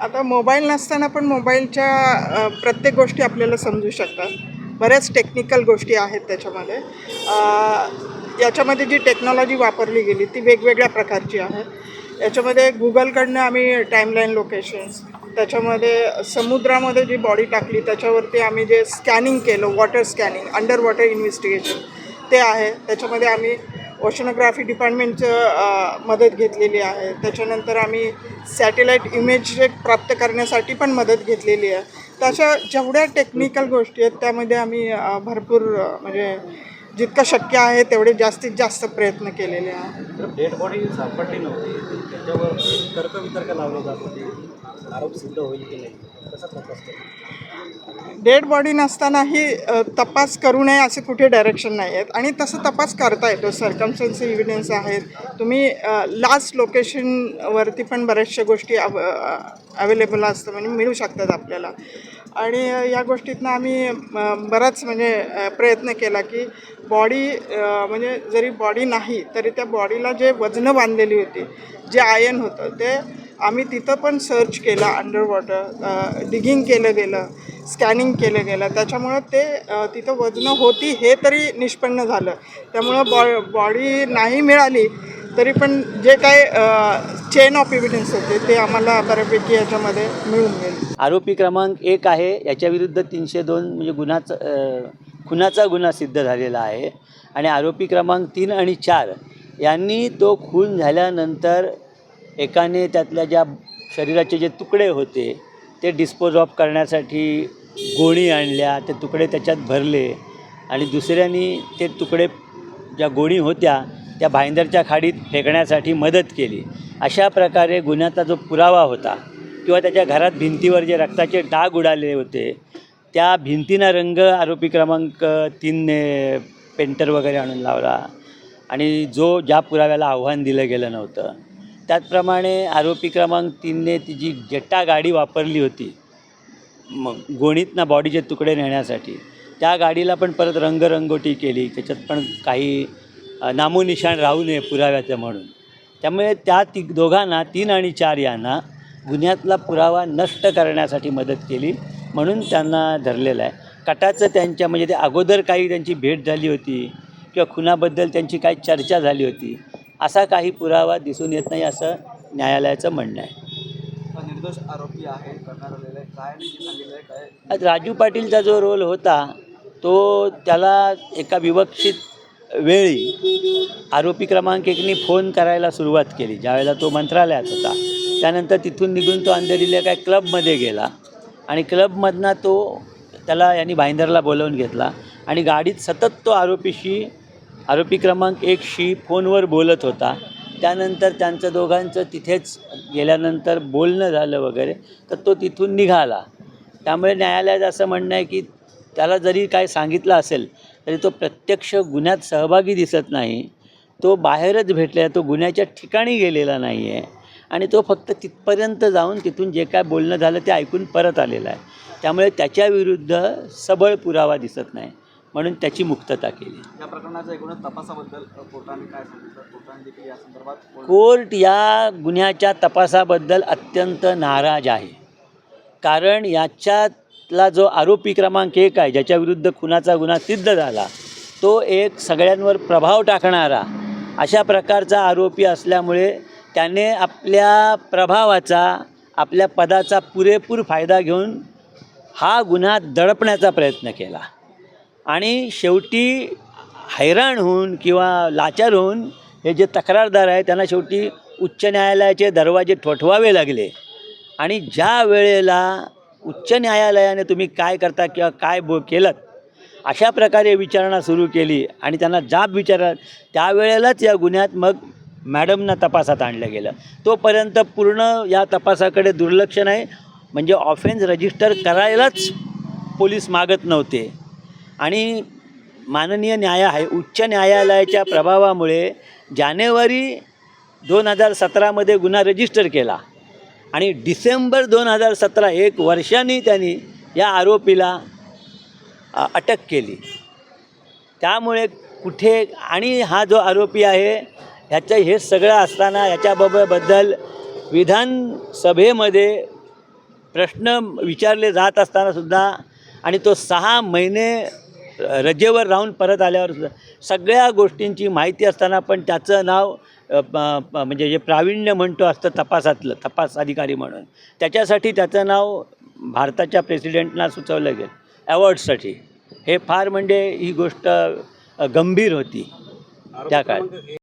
आता मोबाईल नसताना पण मोबाईलच्या प्रत्येक गोष्टी आपल्याला समजू शकतात. बऱ्याच टेक्निकल गोष्टी आहेत त्याच्यामध्ये. याच्यामध्ये जी टेक्नॉलॉजी वापरली गेली ती वेगवेगळ्या प्रकारची आहे. याच्यामध्ये गुगलकडनं आम्ही टाईमलाईन लोकेशन्स त्याच्यामध्ये समुद्रामध्ये जी बॉडी टाकली त्याच्यावरती आम्ही जे स्कॅनिंग केलं water scanning under water investigation ते आहे. त्याच्यामध्ये आम्ही ओशनोग्राफी डिपार्टमेंटचं मदत घेतलेली आहे. त्याच्यानंतर आम्ही सॅटेलाईट इमेज प्राप्त करण्यासाठी पण मदत घेतलेली आहे. तशा जेवढ्या टेक्निकल गोष्टी आहेत त्यामध्ये आम्ही भरपूर म्हणजे जितकं शक्य आहे तेवढे जास्तीत जास्त प्रयत्न केलेले आहेत. तर डेड बॉडी सापडली नव्हती. त्याच्यावर तर्कवितर्क लावले जात होते. आरोप सिद्ध होईल की नाही? कसा तपास केला डेड बॉडी नसतानाही तपास करू नये असे कुठे डायरेक्शन नाही आहेत. आणि तसं तपास करता येतो. सर्कमस्टन्स इव्हिडन्स आहेत. तुम्ही लास्ट लोकेशनवरती पण बऱ्याचशा गोष्टी अवेलेबल असतं म्हणजे मिळू शकतात आपल्याला. आणि या गोष्टीतनं आम्ही बराच म्हणजे प्रयत्न केला की बॉडी म्हणजे जरी बॉडी नाही तरी त्या बॉडीला जे वजनं बांधलेली होती जे आयन होतं ते आम्ही तिथं पण सर्च केलं अंडर वॉटर डिगिंग केलं गेलं स्कॅनिंग केलं गेलं. त्याच्यामुळं ते तिथं वजनं होती हे तरी निष्पन्न झालं. त्यामुळं बॉ बॉडी नाही मिळाली तरी पण जे काय चेन ऑफ एव्हिडन्स होते ते आम्हाला बऱ्यापैकी याच्यामध्ये मिळून गेले. आरोपी क्रमांक एक आहे. याच्याविरुद्ध तीनशे दोन म्हणजे गुन्हाचा खुनाचा गुन्हा सिद्ध झालेला आहे. आणि आरोपी क्रमांक तीन आणि चार यांनी तो खून झाल्यानंतर एकाने त्यातल्या ज्या शरीराचे जे तुकडे होते ते डिस्पोज ऑफ करण्यासाठी गोणी आणल्या ते तुकडे त्याच्यात भरले आणि दुसऱ्यांनी ते तुकडे ज्या गोणी होत्या त्या भाईंदरच्या खाडीत फेकण्यासाठी मदत केली. अशा प्रकारे गुन्ह्याचा जो पुरावा होता किंवा त्याच्या घरात भिंतीवर जे रक्ताचे डाग उडाले होते त्या भिंतीना रंग आरोपी क्रमांक तीनने पेंटर वगैरे आणून लावला आणि जो ज्या पुराव्याला आव्हान दिलं गेलं नव्हतं. त्याचप्रमाणे आरोपी क्रमांक तीनने ती जी जेट्टा गाडी वापरली होती मग गोणीतनं बॉडीचे तुकडे नेण्यासाठी त्या गाडीला पण परत रंगरंगोटी केली. त्याच्यात पण काही नामोनिशाण राहू नये पुराव्याचं म्हणून. त्यामुळे त्या ती दोघांना तीन आणि चार यांना गुन्ह्यातला पुरावा नष्ट करण्यासाठी मदत केली म्हणून त्यांना धरलेलं आहे. कटाचं त्यांच्या म्हणजे ते अगोदर काही त्यांची भेट झाली होती किंवा खुनाबद्दल त्यांची काही चर्चा झाली होती असा काही पुरावा दिसून येत नाही असं न्यायालयाचं म्हणणं आहे. निर्दोष आरोपी आहे काय राजू पाटीलचा जो रोल होता तो त्याला एका विवक्षित वेळी आरोपी क्रमांक एकनी फोन करायला सुरुवात केली ज्यावेळेला तो मंत्रालयात होता. त्यानंतर तिथून निघून तो अंधेरीला काय क्लबमध्ये गेला आणि क्लबमधनं तो त्याला यांनी भाईंदरला बोलवून घेतला आणि गाडीत सतत तो आरोपीशी आरोपी क्रमांक एकशी फोनवर बोलत होता. त्यानंतर त्यांचं दोघांचं तिथेच गेल्यानंतर बोलणं झालं वगैरे तर तो तिथून निघाला. त्यामुळे न्यायालयात असं म्हणणं आहे की त्याला जरी काय सांगितलं असेल तरी तो प्रत्यक्ष गुन्ह्यात सहभागी दिसत नाही. तो बाहेरच भेटलेला तो गुन्ह्याच्या ठिकाणी गेलेला नाही आहे आणि तो फक्त तिथपर्यंत जाऊन तिथून जे काय बोलणं झालं ते ऐकून परत आलेला आहे. त्यामुळे त्याच्याविरुद्ध सबळ पुरावा दिसत नाही. म्हणून त्याची मुक्तता केली. या प्रकरणाच्या एकूणच तपासाबद्दल कोर्टाने काय सांगितलं? कोर्टाने देखील या संदर्भात कोर्ट या गुन्ह्याच्या तपासाबद्दल अत्यंत नाराज आहे. कारण त्यातला जो आरोपी क्रमांक एक आहे ज्याच्याविरुद्ध खुनाचा गुन्हा सिद्ध झाला तो एक सगळ्यांवर प्रभाव टाकणारा अशा प्रकारचा आरोपी असल्यामुळे त्याने आपल्या प्रभावाचा आपल्या पदाचा पुरेपूर फायदा घेऊन हा गुन्हा दडपण्याचा प्रयत्न केला. आणि शेवटी हैराण होऊन किंवा लाचार होऊन हे जे तक्रारदार आहे त्यांना शेवटी उच्च न्यायालयाचे दरवाजे ठोठवावे लागले. आणि ज्या वेळेला उच्च न्यायालयाने तुम्ही काय करता किंवा काय बो केलं? अशा प्रकारे विचारणा सुरू केली आणि त्यांना जाब विचारला. त्यावेळेलाच या गुन्ह्यात मग मॅडमना तपासात आणलं गेलं. तोपर्यंत पूर्ण या तपासाकडे दुर्लक्ष नाही. म्हणजे ऑफेन्स रजिस्टर करायलाच पोलीस मागत नव्हते. आणि माननीय न्याय आहे उच्च न्यायालयाच्या प्रभावामुळे जानेवारी दोन हजार सतरामध्ये गुन्हा रजिस्टर केला. आणि डिसेंबर दोन हजार सतरा एक वर्षांनी त्यांनी या आरोपीला अटक केली. त्यामुळे कुठे आणि हा जो आरोपी आहे ह्याचं हे सगळं असताना ह्याच्याबाबतबद्दल विधानसभेमध्ये प्रश्न विचारले जात असताना सुद्धा आणि तो सहा महिने रजेवर राहून परत आल्यावर सुद्धा. सगळ्या गोष्टींची माहिती असताना पण त्याचं नाव प- प- म्हणजे जे प्रावीण्य म्हणतो असतं तपासातलं तपास अधिकारी म्हणून. त्याच्यासाठी त्याचं नाव भारताच्या प्रेसिडेंटना सुचवलं गेलं. अवॉर्डसाठी. हे फार म्हणजे ही गोष्ट गंभीर होती. त्या काळात.